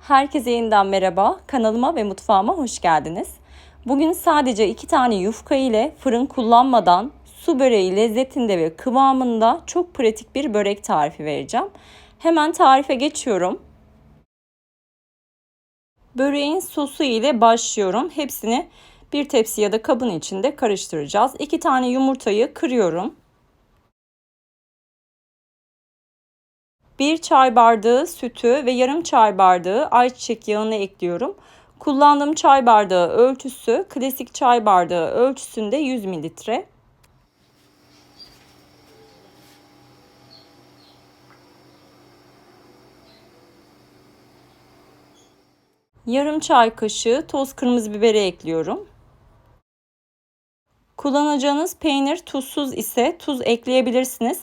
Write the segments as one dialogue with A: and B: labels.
A: Herkese yeniden merhaba. Kanalıma ve mutfağıma hoş geldiniz. Bugün sadece iki tane yufka ile fırın kullanmadan su böreği lezzetinde ve kıvamında çok pratik bir börek tarifi vereceğim. Hemen tarife geçiyorum. Böreğin sosu ile başlıyorum. Hepsini bir tepsi ya da kabın içinde karıştıracağız. İki tane yumurtayı kırıyorum. Bir çay bardağı sütü ve yarım çay bardağı ayçiçek yağını ekliyorum. Kullandığım çay bardağı ölçüsü klasik çay bardağı ölçüsünde 100 mililitre. Yarım çay kaşığı toz kırmızı biberi ekliyorum. Kullanacağınız peynir tuzsuz ise tuz ekleyebilirsiniz.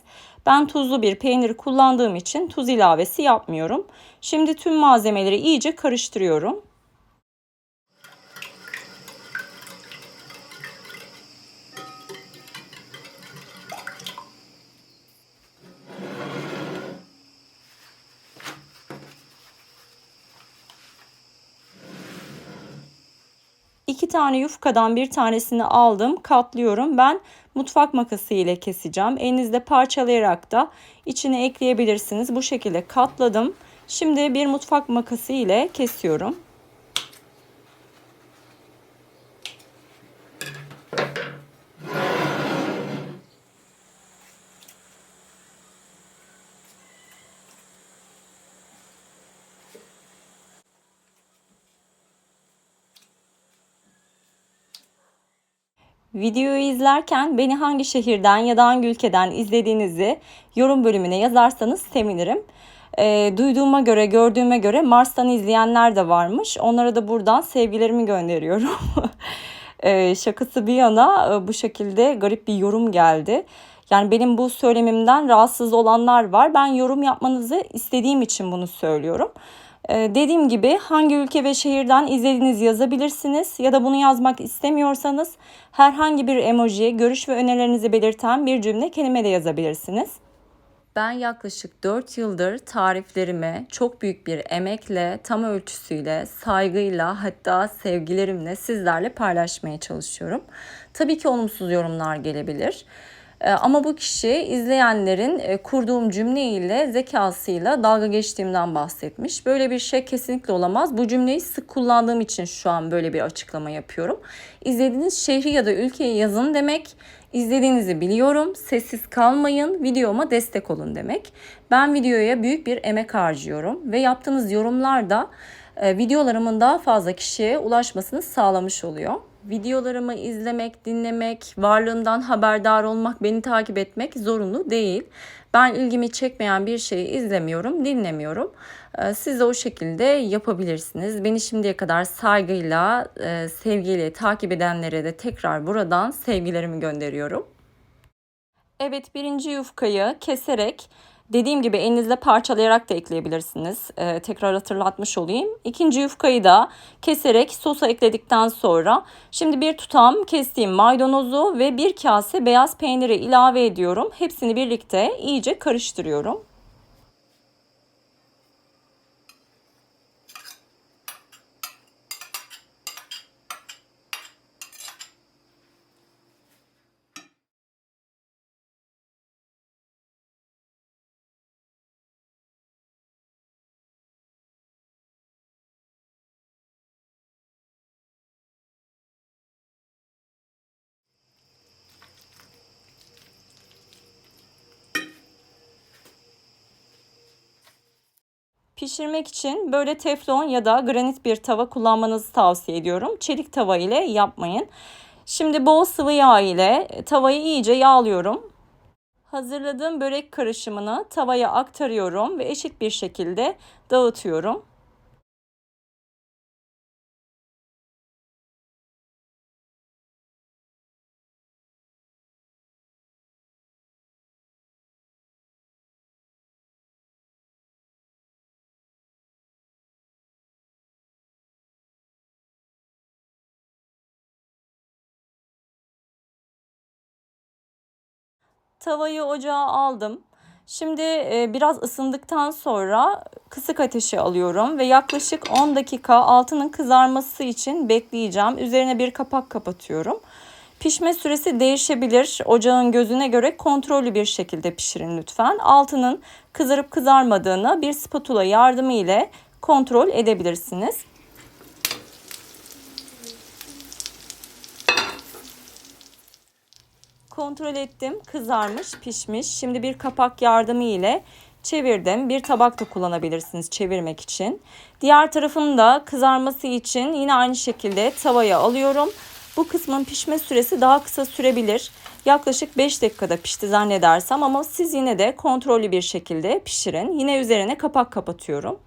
A: Ben tuzlu bir peynir kullandığım için tuz ilavesi yapmıyorum. Şimdi tüm malzemeleri iyice karıştırıyorum. İki tane yufkadan bir tanesini aldım, katlıyorum. Ben mutfak makası ile keseceğim. Elinizde parçalayarak da içine ekleyebilirsiniz. Bu şekilde katladım. Şimdi bir mutfak makası ile kesiyorum. Videoyu izlerken beni hangi şehirden ya da hangi ülkeden izlediğinizi yorum bölümüne yazarsanız sevinirim. E, duyduğuma göre, gördüğüme göre Mars'tan izleyenler de varmış. Onlara da buradan sevgilerimi gönderiyorum. e, şakası bir yana e, bu şekilde garip bir yorum geldi. Yani benim bu söylemimden rahatsız olanlar var. Ben yorum yapmanızı istediğim için bunu söylüyorum. Ee, dediğim gibi hangi ülke ve şehirden izlediğiniz yazabilirsiniz ya da bunu yazmak istemiyorsanız herhangi bir emoji, görüş ve önerilerinizi belirten bir cümle kelime de yazabilirsiniz. Ben yaklaşık 4 yıldır tariflerimi çok büyük bir emekle, tam ölçüsüyle, saygıyla hatta sevgilerimle sizlerle paylaşmaya çalışıyorum. Tabii ki olumsuz yorumlar gelebilir. Ee, ama bu kişi izleyenlerin e, kurduğum cümle ile zekasıyla dalga geçtiğimden bahsetmiş. Böyle bir şey kesinlikle olamaz. Bu cümleyi sık kullandığım için şu an böyle bir açıklama yapıyorum. İzlediğiniz şehri ya da ülkeyi yazın demek. İzlediğinizi biliyorum. Sessiz kalmayın. Videoma destek olun demek. Ben videoya büyük bir emek harcıyorum ve yaptığınız yorumlar da e, videolarımın daha fazla kişiye ulaşmasını sağlamış oluyor videolarımı izlemek, dinlemek, varlığımdan haberdar olmak, beni takip etmek zorunlu değil. Ben ilgimi çekmeyen bir şeyi izlemiyorum, dinlemiyorum. Ee, siz de o şekilde yapabilirsiniz. Beni şimdiye kadar saygıyla, e, sevgiyle takip edenlere de tekrar buradan sevgilerimi gönderiyorum. Evet birinci yufkayı keserek Dediğim gibi elinizle parçalayarak da ekleyebilirsiniz. Ee, tekrar hatırlatmış olayım. İkinci yufkayı da keserek sosa ekledikten sonra şimdi bir tutam kestiğim maydanozu ve bir kase beyaz peyniri ilave ediyorum. Hepsini birlikte iyice karıştırıyorum. Pişirmek için böyle teflon ya da granit bir tava kullanmanızı tavsiye ediyorum. Çelik tava ile yapmayın. Şimdi bol sıvı yağ ile tavayı iyice yağlıyorum. Hazırladığım börek karışımını tavaya aktarıyorum ve eşit bir şekilde dağıtıyorum. Tavayı ocağa aldım. Şimdi e, biraz ısındıktan sonra kısık ateşe alıyorum ve yaklaşık 10 dakika altının kızarması için bekleyeceğim. Üzerine bir kapak kapatıyorum. Pişme süresi değişebilir. Ocağın gözüne göre kontrollü bir şekilde pişirin lütfen. Altının kızarıp kızarmadığını bir spatula yardımı ile kontrol edebilirsiniz. Kontrol ettim. Kızarmış, pişmiş. Şimdi bir kapak yardımı ile çevirdim. Bir tabak da kullanabilirsiniz çevirmek için. Diğer tarafını da kızarması için yine aynı şekilde tavaya alıyorum. Bu kısmın pişme süresi daha kısa sürebilir. Yaklaşık 5 dakikada pişti zannedersem ama siz yine de kontrollü bir şekilde pişirin. Yine üzerine kapak kapatıyorum.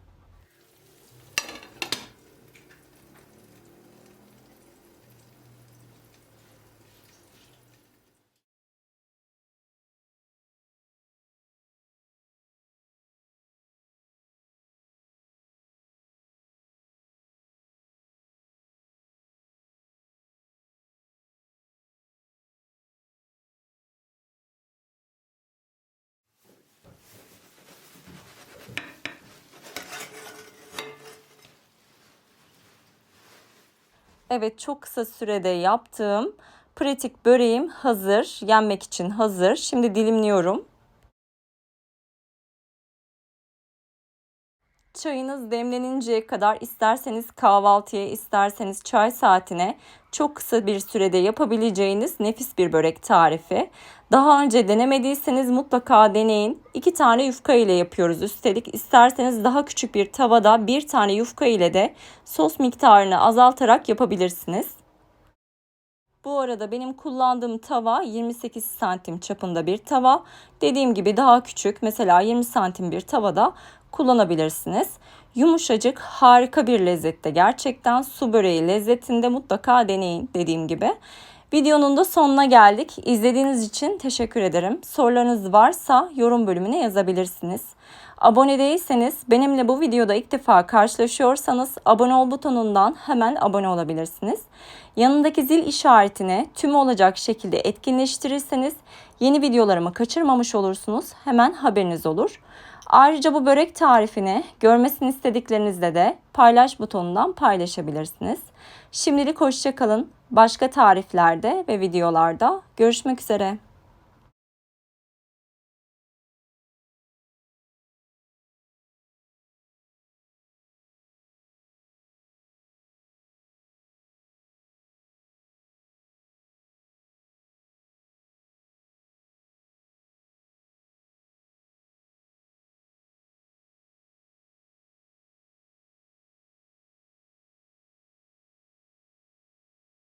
A: Evet çok kısa sürede yaptığım pratik böreğim hazır. Yenmek için hazır. Şimdi dilimliyorum. Çayınız demleninceye kadar isterseniz kahvaltıya, isterseniz çay saatine çok kısa bir sürede yapabileceğiniz nefis bir börek tarifi. Daha önce denemediyseniz mutlaka deneyin. İki tane yufka ile yapıyoruz üstelik. İsterseniz daha küçük bir tavada bir tane yufka ile de sos miktarını azaltarak yapabilirsiniz. Bu arada benim kullandığım tava 28 santim çapında bir tava. Dediğim gibi daha küçük mesela 20 santim bir tavada kullanabilirsiniz. Yumuşacık harika bir lezzette gerçekten su böreği lezzetinde mutlaka deneyin dediğim gibi. Videonun da sonuna geldik. İzlediğiniz için teşekkür ederim. Sorularınız varsa yorum bölümüne yazabilirsiniz. Abone değilseniz benimle bu videoda ilk defa karşılaşıyorsanız abone ol butonundan hemen abone olabilirsiniz. Yanındaki zil işaretini tüm olacak şekilde etkinleştirirseniz yeni videolarımı kaçırmamış olursunuz. Hemen haberiniz olur. Ayrıca bu börek tarifini görmesini istediklerinizde de paylaş butonundan paylaşabilirsiniz. Şimdilik hoşçakalın. Başka tariflerde ve videolarda görüşmek üzere.